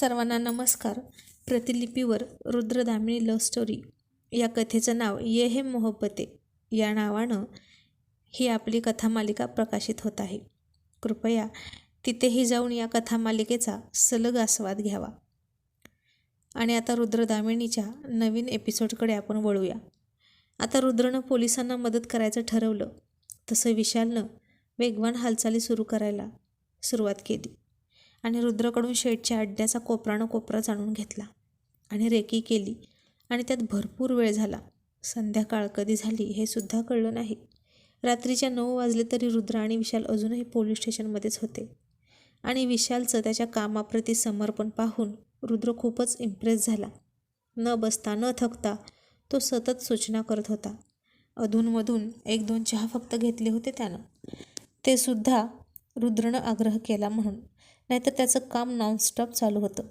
सर्वांना नमस्कार. प्रतिलिपीवर रुद्रदामिनी love story या कथेचं नाव ये हे मोहब्बते या नावानं ही आपली कथामालिका प्रकाशित होत आहे. कृपया तिथेही जाऊन या कथामालिकेचा सलग आस्वाद घ्यावा. आणि आता रुद्रदामिनीच्या नवीन एपिसोडकडे आपण वळूया. आता रुद्रनं पोलिसांना मदत करायचं ठरवलं. तसं विशालनं वेगवान हालचाली सुरू करायला सुरुवात केली. आणि रुद्रकडून शेडच्या अड्ड्याचा कोपरानं कोपरा जाणून घेतला आणि रेकी केली आणि त्यात भरपूर वेळ झाला. संध्याकाळ कधी झाली हे सुद्धा कळलं नाही. रात्रीच्या नऊ वाजले तरी रुद्र आणि विशाल अजूनही पोलीस स्टेशनमध्येच होते. आणि विशालचं त्याच्या कामाप्रती समर्पण पाहून रुद्र खूपच इम्प्रेस झाला. न बसता न थकता तो सतत सूचना करत होता. अधूनमधून एक दोन चहा फक्त घेतले होते त्यानं. ते सुद्धा रुद्रनं आग्रह केला म्हणून. नाहीतर त्याचं काम नॉनस्टॉप चालू होतं.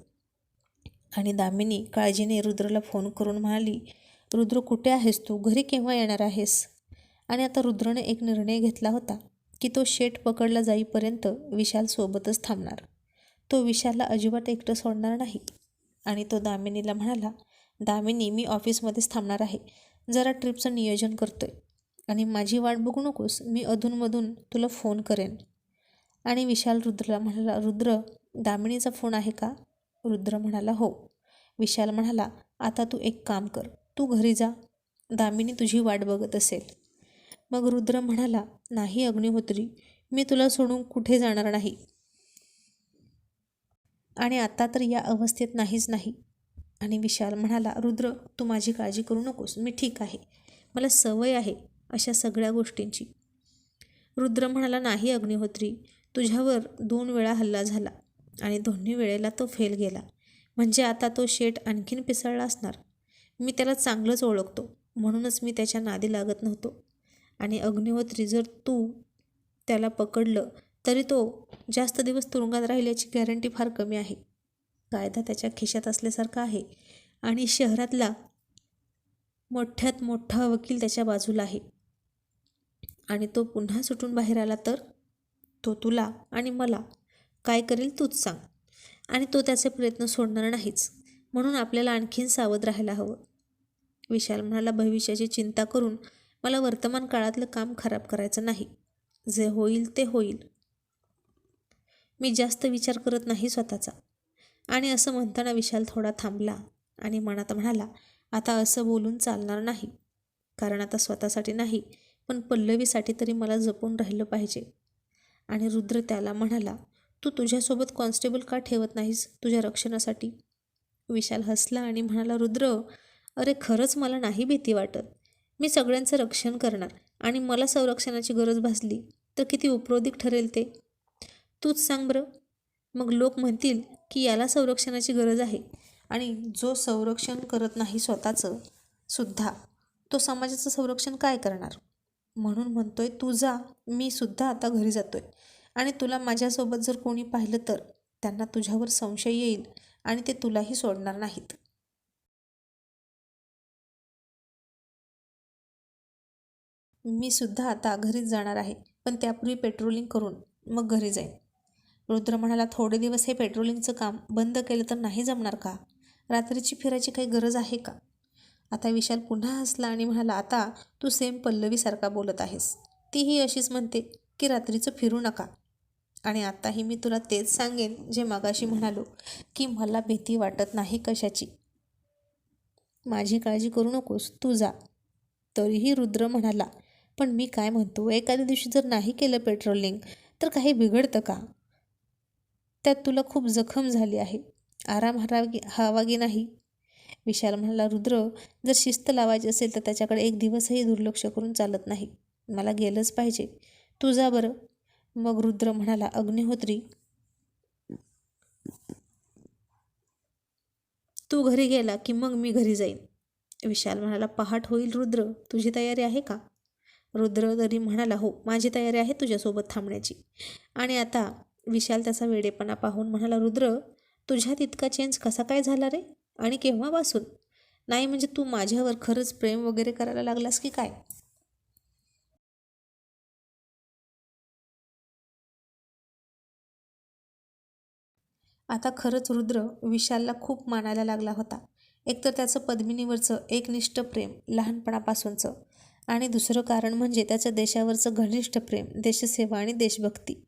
आणि दामिनी काळजीने रुद्रला फोन करून म्हणाली रुद्र कुठे आहेस तू? घरी केव्हा येणार आहेस? आणि आता रुद्रने एक निर्णय घेतला होता की तो शेट पकडला जाईपर्यंत विशाल सोबतच थांबणार. तो विशालला अजिबात एकटं सोडणार नाही. आणि तो दामिनीला म्हणाला दामिनी मी ऑफिसमध्येच थांबणार आहे. जरा ट्रिपचं नियोजन करतोय. आणि माझी वाट बघू नकोस. मी अधूनमधून तुला फोन करेन. आणि विशाल रुद्रला म्हणाला रुद्र दामिनीचा फोन आहे का? रुद्र म्हणाला हो. विशाल म्हणाला आता तू एक काम कर तू घरी जा दामिनी तुझी वाट बघत असेल. मग रुद्र म्हणाला नाही अग्निहोत्री मी तुला सोडून कुठे जाणार नाही? आणि आता तर या अवस्थेत नाहीच नाही. आणि विशाल म्हणाला रुद्र तू माझी काळजी करू नकोस मी ठीक आहे. मला सवय आहे अशा सगळ्या गोष्टींची. रुद्र म्हणाला नाही अग्निहोत्री तुझ्यावर दोन वेळा हल्ला झाला आणि दोन्ही वेळेला तो फेल गेला. म्हणजे आता तो शेट आणखीन पिसळला असणार. मी त्याला चांगलंच ओळखतो. म्हणूनच मी त्याच्या नादी लागत नव्हतो. आणि अग्निहोत्री जर तू त्याला पकडलं तरी तो जास्त दिवस तुरुंगात राहिल्याची गॅरंटी फार कमी आहे. कायदा त्याच्या खिशात असल्यासारखा आहे आणि शहरातला मोठ्यात मोठा वकील त्याच्या बाजूला आहे. आणि तो पुन्हा सुटून बाहेर आला तर? तो तुला आणि मला. काय करेल तूच सांग. आणि तो त्याचे प्रयत्न सोडणार नाहीच. म्हणून आपल्याला आणखीन सावध राहायला हवं. विशाल म्हणाला भविष्याची चिंता करून मला वर्तमान काळातलं काम खराब करायचं नाही. जे होईल ते होईल. मी जास्त विचार करत नाही स्वतःचा. आणि असं म्हणताना विशाल थोडा थांबला आणि मनात म्हणाला आता असं बोलून चालणार नाही. कारण आता स्वतःसाठी नाही पण पल्लवीसाठी तरी मला जपून राहिलं पाहिजे. आणि रुद्र त्याला म्हणाला तू तुझ्यासोबत कॉन्स्टेबल का ठेवत नाहीस? तुझ्या रक्षणासाठी. विशाल हसला आणि म्हणाला रुद्र अरे खरंच मला नाही भीती वाटत. मी सगळ्यांचं रक्षण करणार आणि मला संरक्षणाची गरज भासली. तर किती उपरोधिक ठरेल ते? तूच सांग बरं. मग लोक म्हणतील की याला संरक्षणाची गरज आहे आणि जो संरक्षण करत नाही स्वतःचं सुद्धा तो समाजाचं संरक्षण काय करणार? म्हणून म्हणतोय तू जा मी सुद्धा आता घरी जातोय. आणि तुला माझ्यासोबत जर कोणी पाहिलं तर त्यांना तुझ्यावर संशय येईल आणि ते तुलाही सोडणार नाहीत. मी सुद्धा आता घरीच जाणार आहे पण त्यापूर्वी पेट्रोलिंग करून मग घरी जाईन. रुद्र म्हणाला थोडे दिवस हे पेट्रोलिंगचं काम बंद केलं तर नाही जमणार का? रात्रीची फिरायची काही गरज आहे का? आता विशाल पुन्हा हसला आणि म्हणाला आता तू सेम पल्लवीसारखा बोलत आहेस. तीही अशीच म्हणते की रात्रीचं फिरू नका. आणि आत्ताही मी तुला तेच सांगेन जे मागाशी म्हणालो की मला भीती वाटत नाही कशाची. माझी काळजी करू नकोस तू जा. तरीही रुद्र म्हणाला पण मी काय म्हणतो एखाद्या दिवशी जर नाही केलं पेट्रोलिंग तर काही बिघडतं का? त्यात तुला खूप जखम झाली आहे. आराम हरावी हवा की नाही. विशाल म्हणाला रुद्र जर शिस्त लावायची असेल तर त्याच्याकडे एक दिवसही दुर्लक्ष करून चालत नाही. मला गेलंच पाहिजे. तुझा बरं. मग रुद्र म्हणाला अग्निहोत्री तू घरी गेला की मग मी घरी जाईन. विशाल म्हणाला पहाट होईल रुद्र. तुझी तयारी आहे का? रुद्र तरी म्हणाला हो माझी तयारी आहे तुझ्यासोबत थांबण्याची. आणि आता विशाल त्याचा वेडेपणा पाहून म्हणाला रुद्र तुझ्यात इतका चेंज कसा काय झाला रे? आणि केव्हापासून? नाही म्हणजे तू माझ्यावर खरंच प्रेम वगैरे करायला लागलास की काय? आता खरंच रुद्र विशालला खूप मानायला लागला होता. एकतर त्याचं पद्मिनीवरचं एकनिष्ठ प्रेम लहानपणापासूनचं. आणि दुसरं कारण म्हणजे त्याचं देशावरचं घनिष्ठ प्रेम देशसेवा आणि देशभक्ती.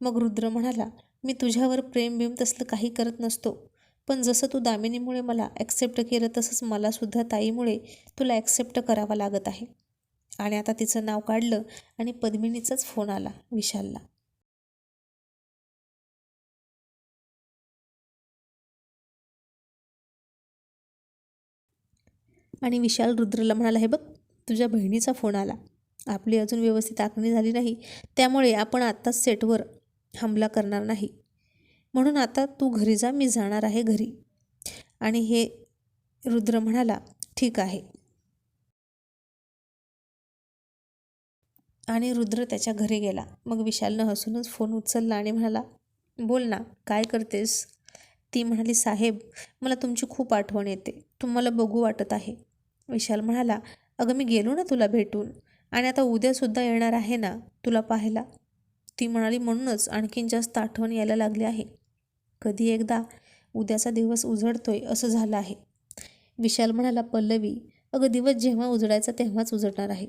मग रुद्र म्हणाला मी तुझ्यावर प्रेम बिम तसलं काही करत नसतो. पण जसं तू दामिनीमुळे मला ॲक्सेप्ट केलं तसंच मलासुद्धा ताईमुळे तुला ॲक्सेप्ट करावा लागत आहे. आणि आता तिचं नाव काढलं आणि पद्मिनीचाच फोन आला विशालला. आणि विशाल रुद्रला म्हणाला हे बघ तुझ्या बहिणीचा फोन आला. आपली अजून व्यवस्थित आखणी झाली नाही. त्यामुळे आपण आत्ताच सेटवर हमला करणार नाही. म्हणून आता तू घरी जा मी जाणार आहे घरी. आणि हे रुद्र म्हणाला ठीक आहे. आणि रुद्र त्याच्या घरी गेला. मग विशालनं हसूनच फोन उचलला आणि म्हणाला बोल ना काय करतेस? ती म्हणाली साहेब मला तुमची खूप आठवण येते. तुम्हाला बघू वाटत आहे. विशाल म्हणाला अगं मी गेलो ना तुला भेटून. आणि आता उद्यासुद्धा येणार आहे ना तुला पाहायला? ती म्हणाली म्हणूनच आणखीन जास्त आठवण यायला लागली आहे. कधी एकदा उद्याचा दिवस उजडतोय असं झालं आहे. विशाल म्हणाला पल्लवी अगं दिवस जेव्हा उजडायचा तेव्हाच उजडणार आहे.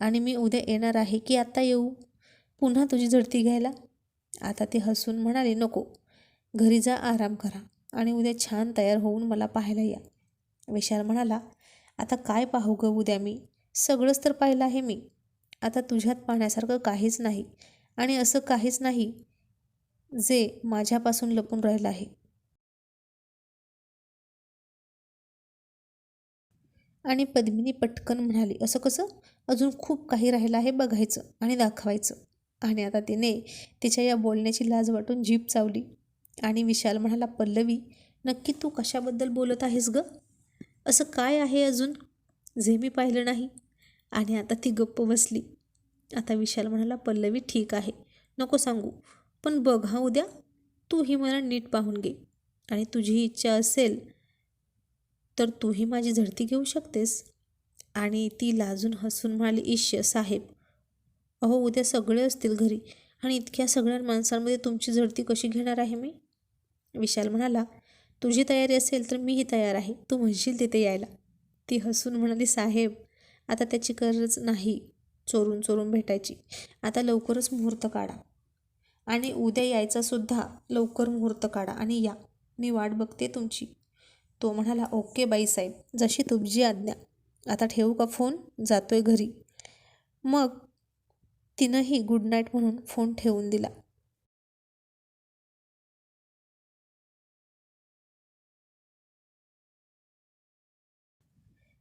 आणि मी उद्या येणार आहे की आत्ता येऊ? पुन्हा तुझी झडती घ्यायला? आता ती हसून म्हणाली नको. घरी जा आराम करा आणि उद्या छान तयार होऊन मला पाहायला या. विशाल म्हणाला आता काय पाहू ग उद्या मी? सगळंच तर पाहिलं आहे मी. आता तुझ्यात पाहण्यासारखं काहीच नाही आणि असं काहीच नाही जे माझ्यापासून लपून राहिलं आहे. आणि पद्मिनी पटकन म्हणाली असं कसं? अजून खूप काही राहिलं आहे बघायचं आणि दाखवायचं. आणि आता तिने तिच्या या बोलण्याची लाज वाटून जीप चावली. आणि विशाल म्हणाला पल्लवी नक्की तू कशाबद्दल बोलत आहेस ग? असं काय आहे अजून? जे मी पाहिलं नाही. आणि आता ती गप्प बसली. आता विशाल म्हणाला पल्लवी ठीक आहे. नको सांगू. पण बघ हा उद्या. तूही मला नीट पाहून घे. आणि तुझी इच्छा असेल तर तूही माझी झडती घेऊ शकतेस. आणि ती लाजून हसून म्हणाली इश्य साहेब अहो उद्या सगळे असतील घरी. आणि इतक्या सगळ्या माणसांमध्ये तुमची झडती कशी घेणार आहे मी? विशाल म्हणाला तुझी तयारी असेल तर मीही तयार आहे. तू म्हणशील तिथे यायला. ती हसून म्हणाली साहेब आता त्याची गरज नाही चोरून चोरून भेटायची. आता लवकरच मुहूर्त काढा. आणि उद्या यायचासुद्धा लवकर मुहूर्त काढा आणि या. मी वाट बघते तुमची. तो म्हणाला ओके बाई साहेब जशी तुमची आज्ञा. आता ठेवू का फोन? जातोय घरी. मग तिनंही गुड नाईट म्हणून फोन ठेवून दिला.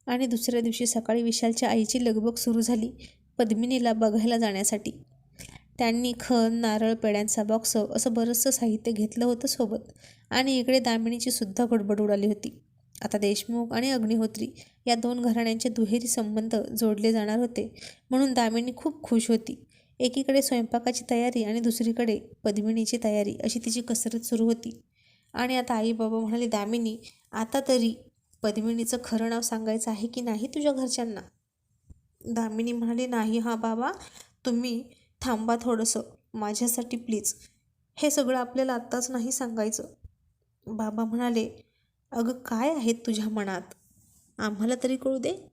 आणि दुसऱ्या दिवशी सकाळी विशालच्या आईची लगबग सुरू झाली पद्मिनीला बघायला जाण्यासाठी. त्यांनी खण नारळ पेड्यांचा बॉक्स असं बरंचसं साहित्य घेतलं होतं सोबत. आणि इकडे दामिनीची सुद्धा गडबड उडाली होती. आता देशमुख आणि अग्निहोत्री या दोन घराण्यांचे दुहेरी संबंध जोडले जाणार होते म्हणून दामिनी खूप खुश होती. एकीकडे स्वयंपाकाची तयारी आणि दुसरीकडे पद्मिनीची तयारी अशी तिची कसरत सुरू होती. आणि आता आई बाबा म्हणाले दामिनी आता तरी पद्मिनीचं खरं नाव सांगायचं आहे की नाही तुझ्या घरच्यांना? दामिनी म्हणाली नाही हा बाबा तुम्ही थांबा थोडंसं. माझ्यासाठी प्लीज. हे सगळं आपल्याला आत्ताच नाही सांगायचं. बाबा म्हणाले अगं काय आहेत तुझ्या मनात? आम्हाला तरी कळू दे.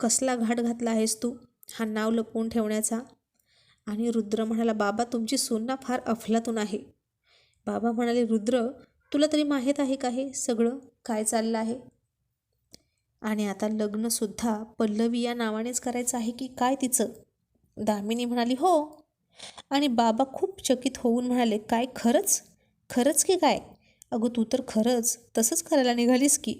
कसला घाट घातला आहेस तू? हा नाव लपवून ठेवण्याचा. आणि रुद्र म्हणाला बाबा तुमची सुन्ना फार अफलातून आहे. बाबा म्हणाले रुद्र तुला तरी माहीत आहे का हे सगळं? काय चाललं आहे? आणि आता लग्नसुद्धा पल्लवी या नावानेच करायचं आहे की काय तिचं? दामिनी म्हणाली हो. आणि बाबा खूप चकित होऊन म्हणाले काय खरंच? खरंच की काय? अगं तू तर खरंच तसंच करायला निघालीस की.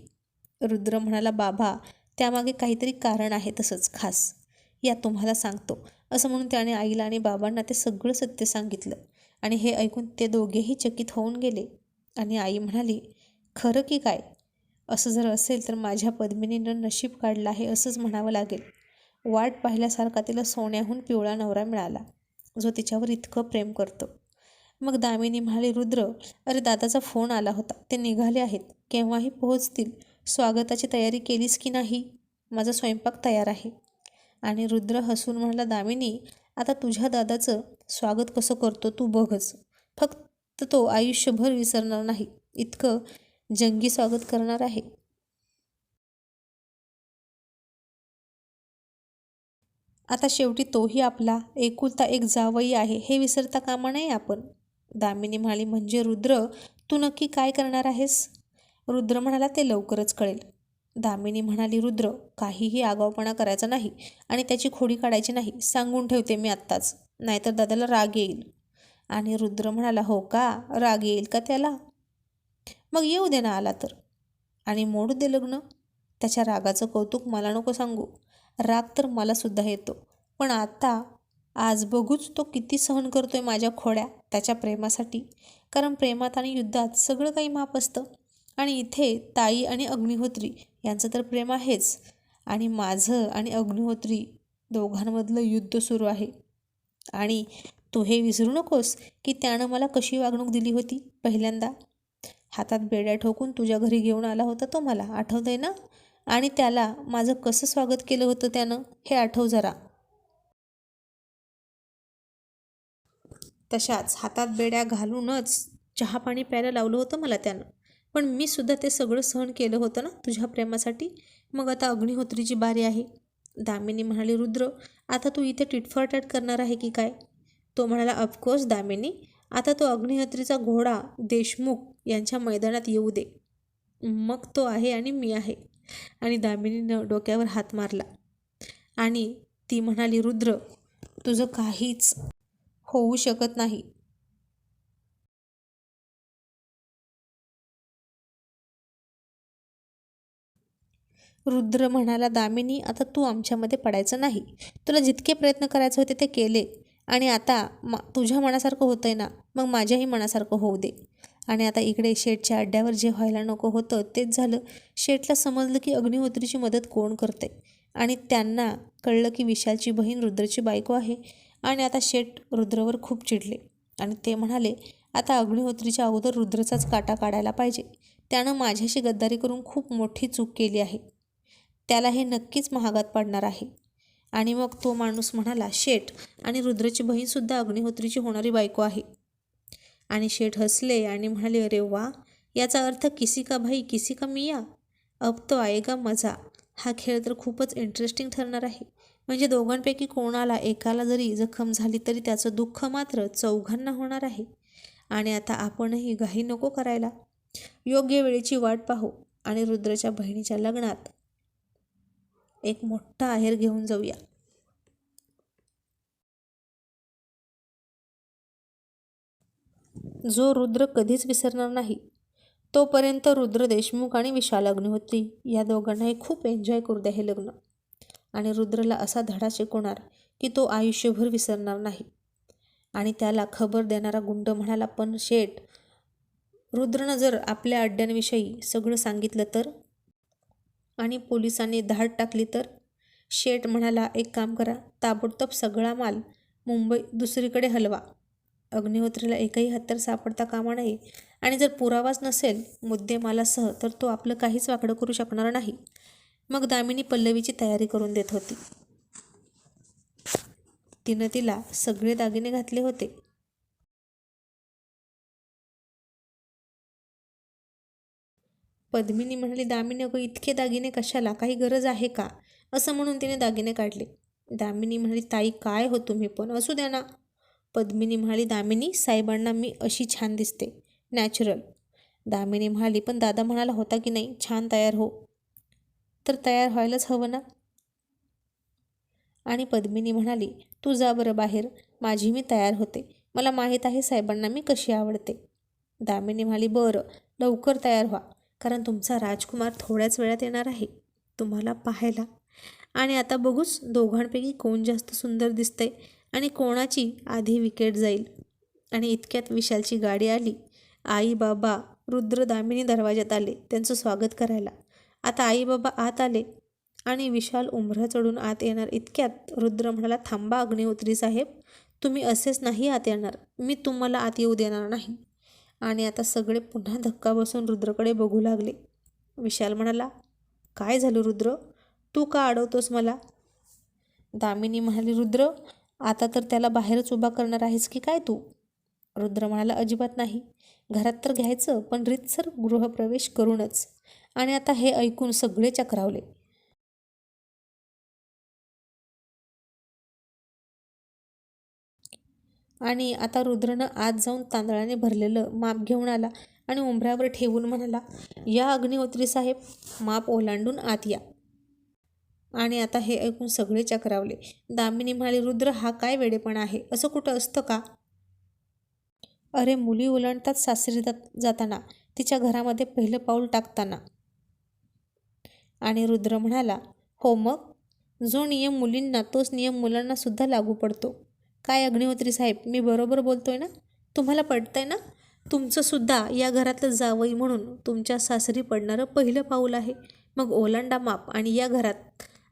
रुद्र म्हणाला बाबा त्यामागे काहीतरी कारण आहे तसंच खास. या तुम्हाला सांगतो. असं म्हणून त्याने आईला आणि बाबांना ते सगळं सत्य सांगितलं. आणि हे ऐकून ते दोघेही चकित होऊन गेले. आणि आई म्हणाली खरं की काय? असं जर असेल तर माझ्या पद्मिनीनं नशीब काढलं आहे असंच म्हणावं लागेल. वाट पाहिल्यासारखा तिला सोन्याहून पिवळा नवरा मिळाला जो तिच्यावर इतकं प्रेम करतो. मग दामिनी म्हणाली रुद्र अरे दादाचा फोन आला होता. ते निघाले आहेत. केव्हाही पोहोचतील. स्वागताची तयारी केलीस की नाही? माझा स्वयंपाक तयार आहे. आणि रुद्र हसून म्हणाला दामिनी आता तुझ्या दादाचं स्वागत कसं करतो तू बघच. फक्त तो आयुष्यभर विसरणार नाही. इतकं जंगी स्वागत करणार आहे. आता शेवटी तोही आपला एकुलता एक जावई आहे हे विसरता कामा नये आपण. दामिनी म्हणाली म्हणजे रुद्र तू नक्की काय करणार आहेस? रुद्र म्हणाला ते लवकरच कळेल. दामिनी म्हणाली रुद्र काहीही आगाऊपणा करायचा नाही आणि त्याची खोडी काढायची नाही सांगून ठेवते मी आत्ताच नाहीतर दादाला राग येईल. आणि रुद्र म्हणाला हो का? राग येईल का त्याला? मग येऊ दे ना आला तर. आणि मोडू दे लग्न. त्याच्या रागाचं कौतुक मला नको सांगू. राग तर मला सुद्धा येतो. पण आता आज बघूच तो किती सहन करतोय माझ्या खोड्या त्याच्या प्रेमासाठी. कारण प्रेमात आणि युद्धात सगळं काही माप असतं. आणि इथे ताई आणि अग्निहोत्री यांचं तर प्रेम आहेच. आणि माझं आणि अग्निहोत्री दोघांमधलं युद्ध सुरू आहे. आणि तू हे विसरू नकोस की त्यानं मला कशी वागणूक दिली होती पहिल्यांदा? हातात बेड्या ठोकून तुझ्या घरी घेऊन आला होता तो मला. आठवतंय ना? आणि त्याला माझं कसं स्वागत केलं होतं त्यानं हे आठव जरा. तशाच हातात बेड्या घालूनच चहा पाणी प्यायला लावलं होतं मला त्यानं. पण मी सुद्धा ते सगळं सहन केलं होतं ना तुझ्या प्रेमासाठी? मग आता अग्निहोत्रीची बारी आहे. दामिनी म्हणाली रुद्र आता तू इथे टिटफॉटाट करणार आहे की काय? तो म्हणाला ऑफकोर्स दामिनी. आता तो अग्निहोत्रीचा घोडा देशमुख यांच्या मैदानात येऊ दे. मग तो आहे आणि मी आहे. आणि दामिनीनं डोक्यावर हात मारला. आणि ती म्हणाली रुद्र तुझं काहीच होऊ शकत नाही. रुद्र म्हणाला दामिनी आता तू आमच्यामध्ये पडायचं नाही. तुला जितके प्रयत्न करायचे होते ते केले. आणि आता मा तुझ्या मनासारखं होतंय ना मग माझ्याही मनासारखं होऊ दे. आणि आता इकडे शेठच्या अड्ड्यावर जे व्हायला नको होतं तेच झालं. शेठला समजलं की अग्निहोत्रीची मदत कोण करते आणि त्यांना कळलं की विशालची बहीण रुद्रची बायको आहे. आणि आता शेठ रुद्रवर खूप चिडले. आणि ते म्हणाले आता अग्निहोत्रीच्या अगोदर रुद्रचाच काटा काढायला पाहिजे. त्यानं माझ्याशी गद्दारी करून खूप मोठी चूक केली आहे. त्याला हे नक्कीच महागात पडणार आहे. आणि मग तो माणूस म्हणाला शेठ आणि रुद्रची बहीणसुद्धा अग्निहोत्रीची होणारी बायको आहे. आणि शेठ हसले आणि म्हणाले अरे वा याचा अर्थ किसी का भाई किसी का मिया? अब तो आएगा मजा. हा खेळ तर खूपच इंटरेस्टिंग ठरणार आहे. म्हणजे दोघांपैकी कोणाला एकाला जरी जखम झाली तरी त्याचं दुःख मात्र चौघांना होणार आहे. आणि आता आपणही घाई नको करायला. योग्य वेळेची वाट पाहू आणि रुद्रच्या बहिणीच्या लग्नात एक मोठा आहेर घेऊन जाऊया. जो रुद्र कधीच विसरणार नाही. तोपर्यंत रुद्र देशमुख आणि विशालाग्नी होती या दोघांनाही खूप एन्जॉय करू द्या हे लग्न. आणि रुद्रला असा धडा शिकवणार की तो आयुष्यभर विसरणार नाही. आणि त्याला खबर देणारा गुंड म्हणाला पण शेठ रुद्रनं जर आपल्या अड्ड्यांविषयी सगळं सांगितलं तर? आणि पोलिसांनी धाड टाकली तर? शेठ म्हणाला एक काम करा ताबडतोब सगळा माल मुंबई दुसरीकडे हलवा. अग्निहोत्रीला एकही हत्यार सापडता कामा नये. आणि जर पुरावाच नसेल मुद्देमालासह तर तो आपलं काहीच वाकडं करू शकणार नाही. मग दामिनी पल्लवीची तयारी करून देत होती. तिनं तिला सगळे दागिने घातले होते. पद्मिनी म्हणाली दामिनी अगं इतके दागिने कशाला? काही गरज आहे का? असं म्हणून तिने दागिने काढले. दामिनी म्हणाली ताई काय हो तुम्ही पण? असू द्या ना. पद्मिनी म्हणाली दामिनी साहेबांना मी अशी छान दिसते. नॅचरल. दामिनी म्हणाली पण दादा म्हणाला होता की नाही छान तयार हो. तर तयार व्हायलाच हवं ना? आणि पद्मिनी म्हणाली तू जा बरं बाहेर माझी मी तयार होते. मला माहीत आहे साहेबांना मी कशी आवडते. दामिनी म्हणाली बरं लवकर तयार व्हा कारण तुमचा राजकुमार थोड्याच वेळात येणार आहे तुम्हाला पाहायला. आणि आता बघूच दोघांपैकी कोण जास्त सुंदर दिसतंय आणि कोणाची आधी विकेट जाईल? आणि इतक्यात विशालची गाडी आली. आई बाबा रुद्र दामिनी दरवाज्यात आले त्यांचं स्वागत करायला. आता आई बाबा आत आले आणि विशाल उंबरा चढून आत येणार इतक्यात रुद्र म्हणाला थांबा अग्निहोत्री साहेब तुम्ही असेच नाही आत येणार. मी तुम्हाला आत येऊ देणार नाही. आणि आता सगळे पुन्हा धक्का बसून रुद्रकडे बघू लागले. विशाल म्हणाला काय झालं रुद्र? तू का अडवतोस मला? दामिनी म्हणाली रुद्र आता तर त्याला बाहेरच उभा करणार आहेस की काय तू? रुद्र म्हणाला अजिबात नाही. घरात तर घ्यायचं पण रीतसर गृहप्रवेश करूनच. आणि आता हे ऐकून सगळे चक्रावले. आणि आता रुद्रनं आत जाऊन तांदळाने भरलेलं माप घेऊन आला आणि उंबऱ्यावर ठेवून म्हणाला या अग्निहोत्री साहेब माप ओलांडून आत या. आणि आता हे ऐकून सगळे चक्रावले. दामिनी म्हणाली रुद्र हा काय वेडेपणा आहे? असं कुठं असतं का? अरे मुली ओलांडतात सासरी जात जाताना. तिच्या घरामध्ये पहिलं पाऊल टाकताना. आणि रुद्र म्हणाला हो मग? जो नियम मुलींना तोच नियम मुलांना सुद्धा लागू पडतो. काय अग्निहोत्री साहेब मी बरोबर बोलतोय ना? तुम्हाला पडतंय ना? तुमचं सुद्धा या घरातलं जावई म्हणून तुमच्या सासरी पडणारं पहिलं पाऊल आहे. मग ओलांडा माप आणि या घरात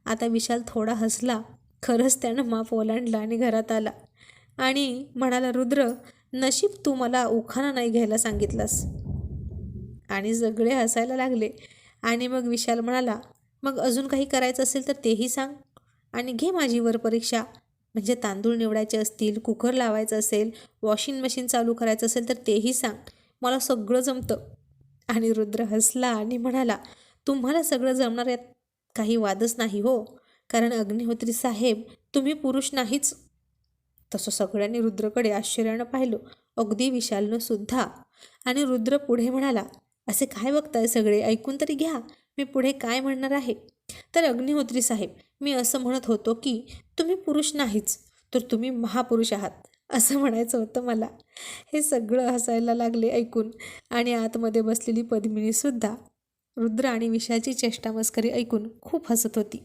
आता विशाल थोडा हसला. खरंच त्यानं माप ओलांडला आणि घरात आला. आणि म्हणाला रुद्र नशीब तू मला उखाणा नाही घ्यायला सांगितलास. आणि सगळे हसायला लागले. आणि मग विशाल म्हणाला मग अजून काही करायचं असेल तर तेही सांग. आणि घे माझी वर परीक्षा. म्हणजे तांदूळ निवडायचे असतील कुकर लावायचं असेल वॉशिंग मशीन चालू करायचं असेल तर तेही सांग. मला सगळं जमतं. आणि रुद्र हसला आणि म्हणाला तुम्हाला सगळं जमणार यात काही वादच नाही हो. कारण अग्निहोत्री साहेब तुम्ही पुरुष नाहीच. तसं सगळ्यांनी रुद्रकडे आश्चर्यानं पाहिलं. अगदी विशालनं सुद्धा. आणि रुद्र पुढे म्हणाला असे काय बघताय सगळे? ऐकून तरी घ्या. मी पुढे काय म्हणणार आहे? तर अग्निहोत्री साहेब मी असं म्हणत होतो की तुम्ही पुरुष नाहीच तर तुम्ही महापुरुष आहात. असं म्हणायचं होतं मला. हे सगळं हसायला लागले ऐकून. आणि आतमध्ये बसलेली पद्मिनीसुद्धा. रुद्र आणि विषाची चेष्टा मस्करी ऐकून खूप हसत होती.